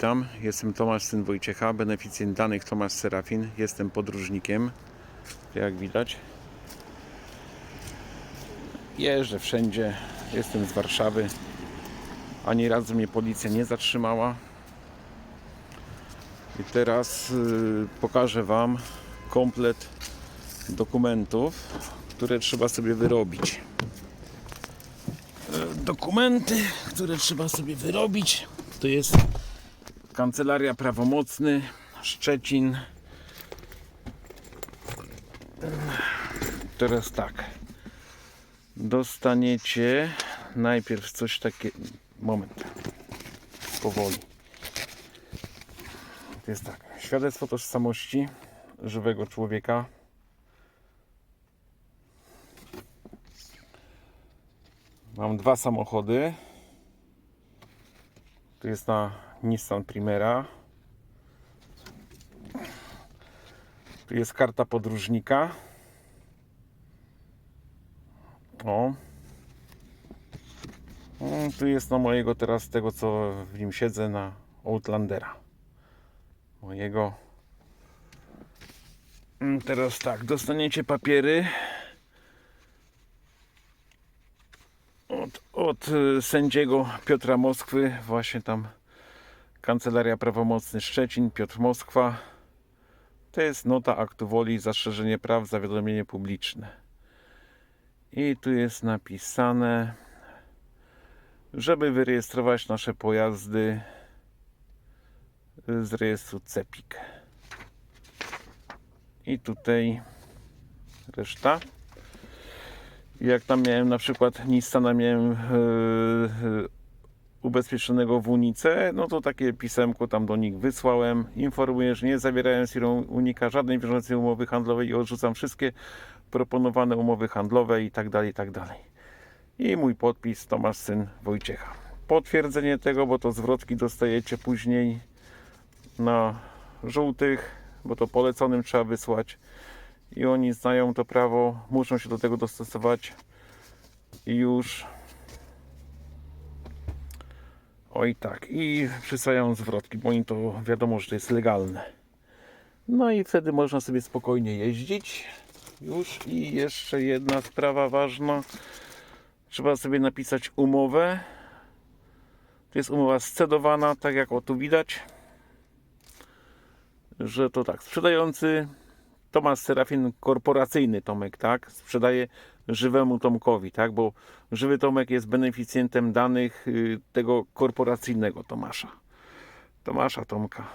Witam, jestem Tomasz, syn Wojciecha, beneficjent danych Tomasz Serafin. Jestem podróżnikiem, jak widać. Jeżdżę wszędzie, jestem z Warszawy. Ani razu mnie policja nie zatrzymała. I teraz yy, pokażę Wam komplet dokumentów, które trzeba sobie wyrobić. Yy, Dokumenty, które trzeba sobie wyrobić, to jest Kancelaria Prawomocny, Szczecin. Teraz tak. Dostaniecie najpierw coś takiego. Moment. Powoli. To jest tak. Świadectwo tożsamości żywego człowieka. Mam dwa samochody. Tu jest na Nissan Primera. Tu jest karta podróżnika. O. Tu jest na mojego teraz tego co w nim siedzę na Outlandera. Mojego. Mm, Teraz tak, dostaniecie papiery od, od y, sędziego Piotra Moskwy, właśnie tam Kancelaria Prawomocny Szczecin, Piotr Moskwa. To jest nota aktu woli, zastrzeżenie praw, zawiadomienie publiczne. I tu jest napisane, żeby wyrejestrować nasze pojazdy z rejestru CEPIK. I tutaj reszta. Jak tam miałem na przykład Nissana miałem yy, ubezpieczonego w Unice, no to takie pisemko tam do nich wysłałem. Informuję, że nie zawierałem z firmą Unika żadnej wiążącej umowy handlowej i odrzucam wszystkie proponowane umowy handlowe i tak dalej, i tak dalej. I mój podpis Tomasz Syn Wojciecha. Potwierdzenie tego, bo to zwrotki dostajecie później na żółtych, bo to poleconym trzeba wysłać i oni znają to prawo, muszą się do tego dostosować i już oj tak. I przyswajają zwrotki, bo im to wiadomo, że to jest legalne. No i wtedy można sobie spokojnie jeździć. Już. I jeszcze jedna sprawa ważna. Trzeba sobie napisać umowę. To jest umowa scedowana, tak jak o tu widać że to tak, sprzedający Tomasz Serafin korporacyjny Tomek, tak? Sprzedaje żywemu Tomkowi, tak? Bo żywy Tomek jest beneficjentem danych y, tego korporacyjnego Tomasza. Tomasza Tomka.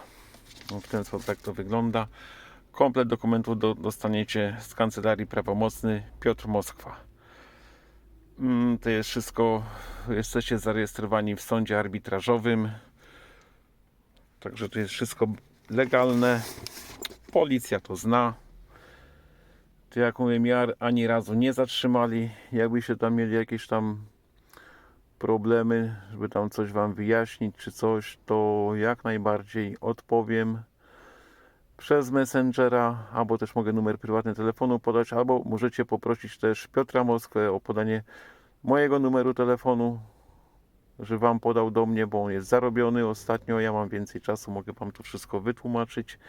No, w ten sposób tak to wygląda. Komplet dokumentów do, dostaniecie z kancelarii prawomocny Piotr Moskwa. Mm, To jest wszystko. Jesteście zarejestrowani w sądzie arbitrażowym. Także to jest wszystko legalne. Policja to zna. To jak mówię, mnie ani razu nie zatrzymali. Jakbyście tam mieli jakieś tam problemy, żeby tam coś wam wyjaśnić czy coś, to jak najbardziej odpowiem przez Messengera, albo też mogę numer prywatny telefonu podać, albo możecie poprosić też Piotra Moskwę o podanie mojego numeru telefonu, że wam podał do mnie, bo on jest zarobiony ostatnio, ja mam więcej czasu, mogę wam to wszystko wytłumaczyć.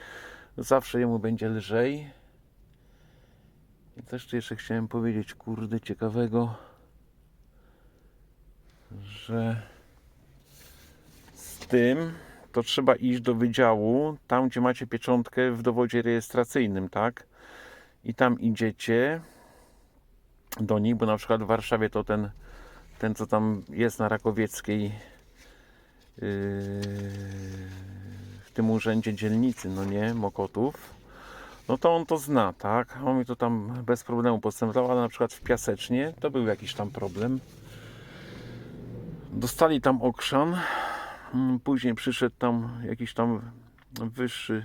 Zawsze jemu będzie lżej. I też tu jeszcze chciałem powiedzieć, kurde, ciekawego, że z tym to trzeba iść do wydziału, tam gdzie macie pieczątkę w dowodzie rejestracyjnym, tak? I tam idziecie do nich, bo na przykład w Warszawie to ten, ten co tam jest na Rakowieckiej yy, w tym urzędzie dzielnicy, no nie, Mokotów, no to on to zna, tak? On mi to tam bez problemu postępował, ale na przykład w Piasecznie to był jakiś tam problem. Dostali tam okrzan, Mm, później przyszedł tam jakiś tam wyższy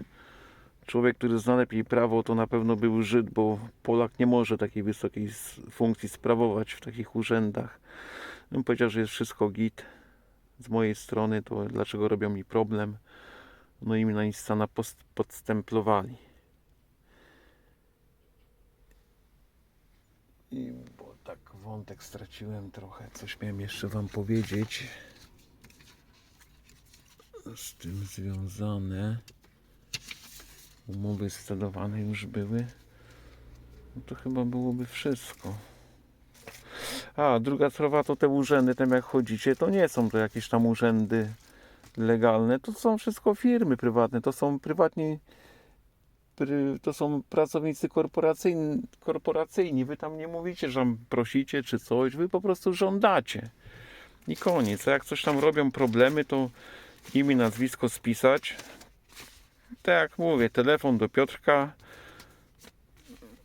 człowiek, który zna lepiej prawo, to na pewno był Żyd, bo Polak nie może takiej wysokiej funkcji sprawować w takich urzędach. On powiedział, że jest wszystko git z mojej strony, to dlaczego robią mi problem. No i mi na Instana post- I bo tak wątek straciłem trochę, coś miałem jeszcze wam powiedzieć. z tym związane. Umowy scedowane już były. No to chyba byłoby wszystko. A, druga sprawa to te urzędy, tam jak chodzicie, to nie są to jakieś tam urzędy legalne, to są wszystko firmy prywatne, to są prywatni, to są pracownicy korporacyjni, korporacyjni. Wy tam nie mówicie, że prosicie czy coś, wy po prostu żądacie. I koniec. A jak coś tam robią problemy, to imię, nazwisko spisać. Tak jak mówię, telefon do Piotrka.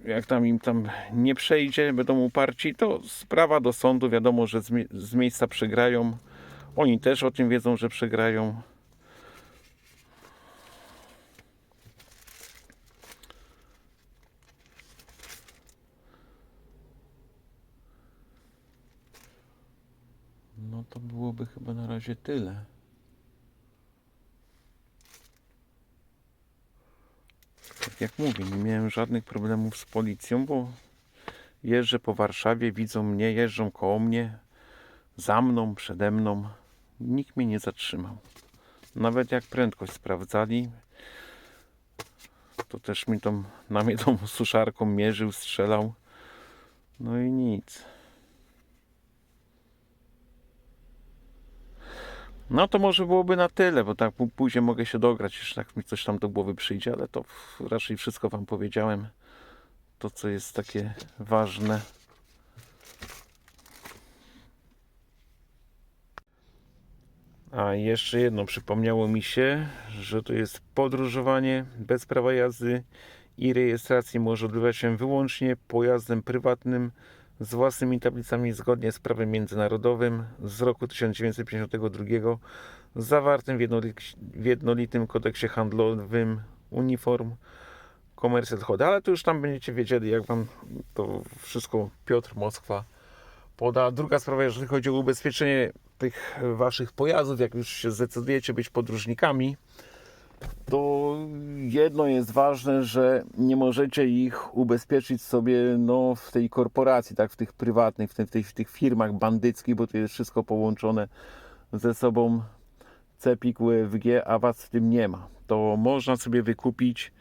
Jak tam im tam nie przejdzie, będą uparci, to sprawa do sądu. Wiadomo, że z, mie- z miejsca przegrają. Oni też o tym wiedzą, że przegrają. No to byłoby chyba na razie tyle. Tak jak mówię, nie miałem żadnych problemów z policją, bo jeżdżę po Warszawie, widzą mnie, jeżdżą koło mnie, za mną, przede mną. Nikt mnie nie zatrzymał. Nawet jak prędkość sprawdzali, to też mi tą, na mnie tą suszarką mierzył, strzelał. No i nic. No to może byłoby na tyle, bo tak pó- później mogę się dograć, jeszcze tak mi coś tam do głowy przyjdzie, ale to raczej wszystko Wam powiedziałem. To, co jest takie ważne. A jeszcze jedno przypomniało mi się, że to jest podróżowanie bez prawa jazdy i rejestracji może odbywać się wyłącznie pojazdem prywatnym z własnymi tablicami zgodnie z prawem międzynarodowym z roku 1952 zawartym w, jednoli- w jednolitym kodeksie handlowym Uniform Commercial Code. Ale to już tam będziecie wiedzieli, jak wam to wszystko Piotr Moskwa poda. Druga sprawa, jeżeli chodzi o ubezpieczenie tych waszych pojazdów, jak już się zdecydujecie być podróżnikami, to jedno jest ważne, że nie możecie ich ubezpieczyć sobie no, w tej korporacji, tak, w tych prywatnych, w, w, w tych firmach bandyckich, bo to jest wszystko połączone ze sobą CEPIK, UFG, a was w tym nie ma. To można sobie wykupić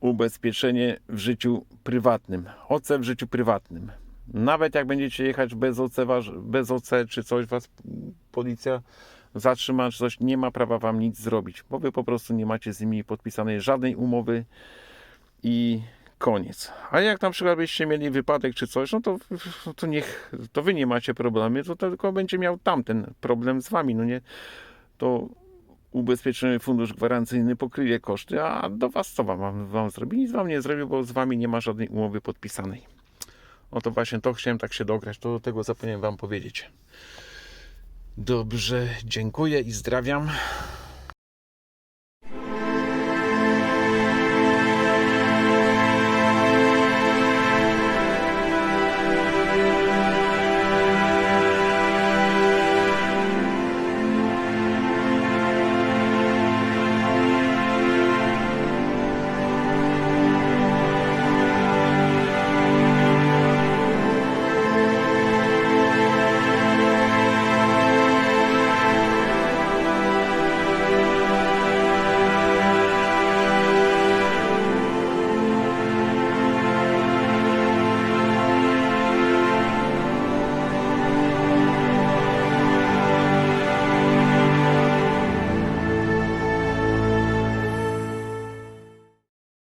ubezpieczenie w życiu prywatnym. OC w życiu prywatnym. Nawet jak będziecie jechać bez OC, bez OC czy coś, was policja zatrzyma, czy coś, nie ma prawa wam nic zrobić, bo wy po prostu nie macie z nimi podpisanej żadnej umowy i koniec. A jak na przykład byście mieli wypadek czy coś, no to, to niech, to wy nie macie problemy, to tylko będzie miał tamten problem z wami, no nie? To ubezpieczony fundusz gwarancyjny pokryje koszty, a do was co wam, wam, zrobi? Nic wam nie zrobi, bo z wami nie ma żadnej umowy podpisanej. Oto właśnie to chciałem tak się dograć, to tego zapomniałem wam powiedzieć. Dobrze, dziękuję i zdrawiam.